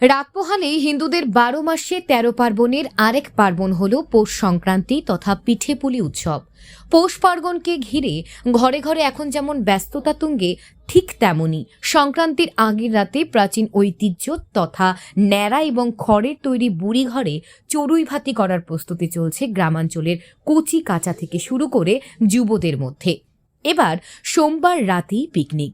রাত পোহালেই হিন্দুদের বারো মাসে তেরো পার্বণের আরেক পার্বণ হল পৌষ সংক্রান্তি তথা পিঠেপুলি উৎসব। পৌষ পার্বণকে ঘিরে ঘরে ঘরে এখন যেমন ব্যস্ততা তুঙ্গে, ঠিক তেমনি সংক্রান্তির আগের রাতে প্রাচীন ঐতিহ্য তথা ন্যাড়া এবং খড়ের তৈরি বুড়ি ঘরে চড়ুই ভাতি করার প্রস্তুতি চলছে গ্রামাঞ্চলের কচি কাঁচা থেকে শুরু করে যুবদের মধ্যে। এবার সোমবার রাতেই পিকনিক।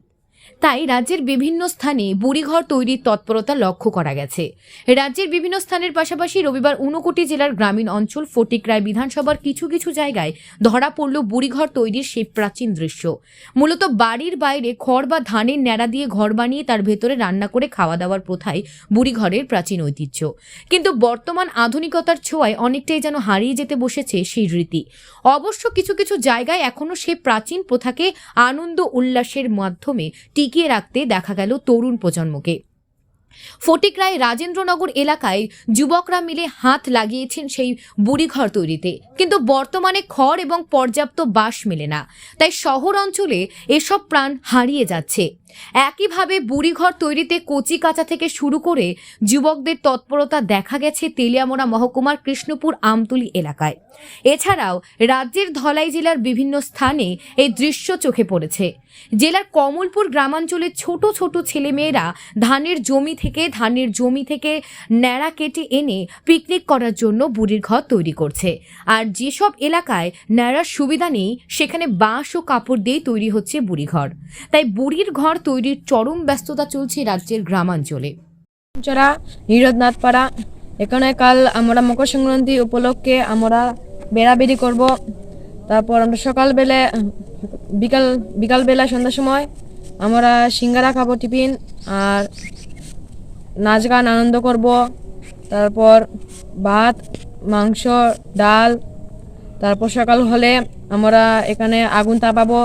তাই রাজ্যের বিভিন্ন স্থানে বুড়িঘর তৈরির তৎপরতা লক্ষ্য করা গেছে। রাজ্যের বিভিন্ন স্থানের পাশাপাশি রবিবার ঊনকোটি জেলার গ্রামীণ অঞ্চল ফটিকরায় বিধানসভার কিছু কিছু জায়গায় ধরা পড়ল বুড়িঘর তৈরির সেই প্রাচীন দৃশ্য। মূলত বাড়ির বাইরে খড় বা ধানের ন্যাড়া দিয়ে ঘর বানিয়ে তার ভেতরে রান্না করে খাওয়া দাওয়ার প্রথাই বুড়িঘরের প্রাচীন ঐতিহ্য। কিন্তু বর্তমান আধুনিকতার ছোঁয়ায় অনেকটাই যেন হারিয়ে যেতে বসেছে সেই রীতি। অবশ্য কিছু কিছু জায়গায় এখনও সেই প্রাচীন প্রথাকে আনন্দ উল্লাসের মাধ্যমে টিকিয়ে রাখতে দেখা গেল তরুণ প্রজন্মকে। ফটিকরায় রাজেন্দ্রনগর এলাকায় যুবকরা মিলে হাত লাগিয়েছেন সেই বুড়িঘর তৈরিতে। কিন্তু বর্তমানে খড় এবং পর্যাপ্ত বাস মেলে না। তাই শহর অঞ্চলে এসব প্রাণ হারিয়ে যাচ্ছে। একইভাবে বুড়িঘর তৈরিতে কচি কাঁচা থেকে শুরু করে যুবকদের তৎপরতা দেখা গেছে তেলিয়ামোড়া মহকুমার কৃষ্ণপুর আমতুলি এলাকায়। এছাড়াও রাজ্যের ধলাই জেলার বিভিন্ন স্থানে এই দৃশ্য চোখে পড়েছে। জেলার কমলপুর গ্রামাঞ্চলের ছোট ছোট ছেলেমেয়েরা ধানের জমি থেকে ধানের জমি থেকে ন্যাড়া কেটে এনে পিকনিক করার জন্য বুড়ির ঘর তৈরি করছে। আর যেসব এলাকায় ন্যাড়ার সুবিধা নেই, সেখানে বাঁশ ও কাপড় দিয়ে তৈরি হচ্ছে বুড়িঘর তাই বুড়ির ঘর তৈরির চরম ব্যস্ততা চলছে রাজ্যের গ্রামাঞ্চলে। চড়া নীরদনাথ পাড়া এখানে কাল আমরা মকর সংক্রান্তি উপলক্ষে আমরা বেড়াবেড়ি করব। তারপর আমরা সকালবেলা, বিকাল, বিকালবেলা সন্ধ্যার সময় আমরা সিঙ্গারা খাব টিফিন, আর নাচ গান আনন্দ করব। তারপর ভাত, মাংস, ডাল, তারপর সকাল হলে আমরা এখানে আগুন তাপাবো।